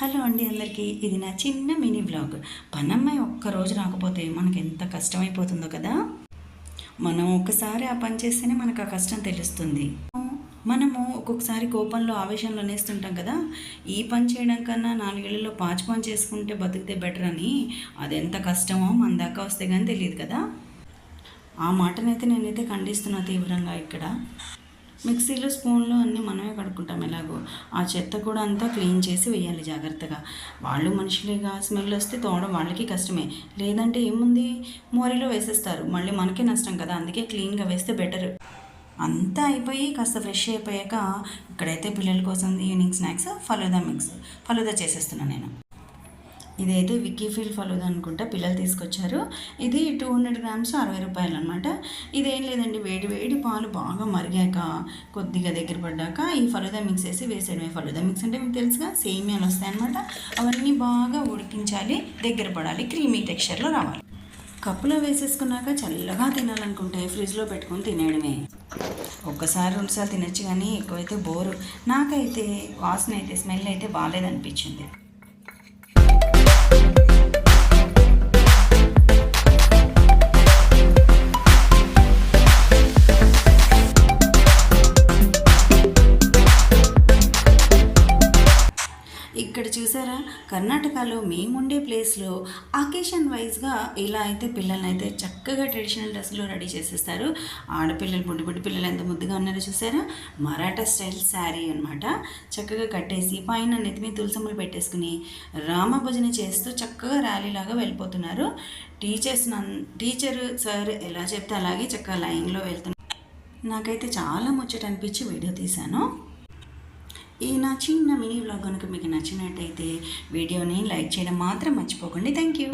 Hello అండి అందరికీ. ఇది నా చిన్న మినీ బ్లాగ్ పనమ్మాయి ఒక్క రోజు రాకపోతే మనకి ఎంత కష్టమైపోతుందో కదా? మనం ఒక్కసారి ఆ పని చేస్తేనే మనకు ఆ కష్టం తెలుస్తుంది. మనము ఒక్కొక్కసారి కోపంలో ఆవేశంలో నేస్తుంటాం కదా? ఈ పని చేయడం కన్నా నాలుగేళ్ళలో పాచి పని చేసుకుంటే బతికితే బెటర్ అని అది ఎంత కష్టమో మన దాకా వస్తే కానీ తెలియదు కదా? ఆ మాటనైతే నేనైతే ఖండిస్తున్నా తీవ్రంగా ఇక్కడ. మిక్సీలో స్పూన్లో అన్నీ మనమే కడుక్కుంటాం ఎలాగో. ఆ చెత్త కూడా అంతా క్లీన్ చేసి వేయాలి జాగ్రత్తగా. వాళ్ళు మనుషులేగా స్మెల్ వస్తే తోవడం వాళ్ళకి కష్టమే. లేదంటే ఏముంది? మోరీలో వేసేస్తారు. మళ్ళీ మనకే నష్టం కదా. అందుకే క్లీన్గా వేస్తే బెటర్. అంతా అయిపోయి కాస్త ఫ్రెష్ అయిపోయాక ఇక్కడైతే పిల్లల కోసం evening snacks falooda mix falooda చేసేస్తున్నాను నేను. ఇదైతే విక్కీ ఫీల్ ఫలూదా అనుకుంటా పిల్లలు తీసుకొచ్చారు. ఇది టూ హండ్రెడ్ గ్రామ్స్ అరవై రూపాయలు అనమాట ఇదేం లేదండి వేడి వేడి పాలు బాగా మరిగాక కొద్దిగా దగ్గర పడ్డాక ఈ ఫలూదా మిక్స్ వేసి వేసేయడమే. ఫలూదా మిక్స్ అంటే మీకు తెలుసుగా సేమియాలు వస్తాయి అనమాట అవన్నీ బాగా ఉడికించాలి దగ్గర పడాలి క్రీమీ టెక్స్చర్లో రావాలి. కప్పులో వేసేసుకున్నాక చల్లగా తినాలనుకుంటే ఫ్రిడ్జ్లో పెట్టుకొని తినేయడమే. ఒక్కసారి రెండుసార్లు తినచ్చు కానీ ఎక్కువైతే బోరు. నాకైతే వాసన అయితే స్మెల్ అయితే బాగాలేదనిపించింది ఇక్కడ చూసారా? కర్ణాటకలో మేముండే ప్లేస్లో అకేషన్ వైజ్గా ఇలా అయితే పిల్లల్ని అయితే చక్కగా ట్రెడిషనల్ డ్రెస్లో రెడీ చేసేస్తారు. ఆడపిల్లలు బుడ్డి బుడ్డి పిల్లలు ఎంత ముద్దుగా ఉన్నారో చూసారా? మరాఠా స్టైల్ శారీ అనమాట చక్కగా కట్టేసి పైన నెత్తిమీ తులసమ్మలు పెట్టేసుకుని రామభజన చేస్తూ చక్కగా ర్యాలీలాగా వెళ్ళిపోతున్నారు. టీచర్స్ నన్ టీచర్ సార్ ఎలా చెప్తే అలాగే చక్కగా లైన్లో వెళ్తున్నారు. నాకైతే చాలా ముచ్చట అనిపించి వీడియో తీశాను. ఈ నా చిన్న మినీ బ్లాగ్ కనుక మీకు నచ్చినట్టయితే వీడియోని లైక్ చేయడం మాత్రం మర్చిపోకండి. Thank you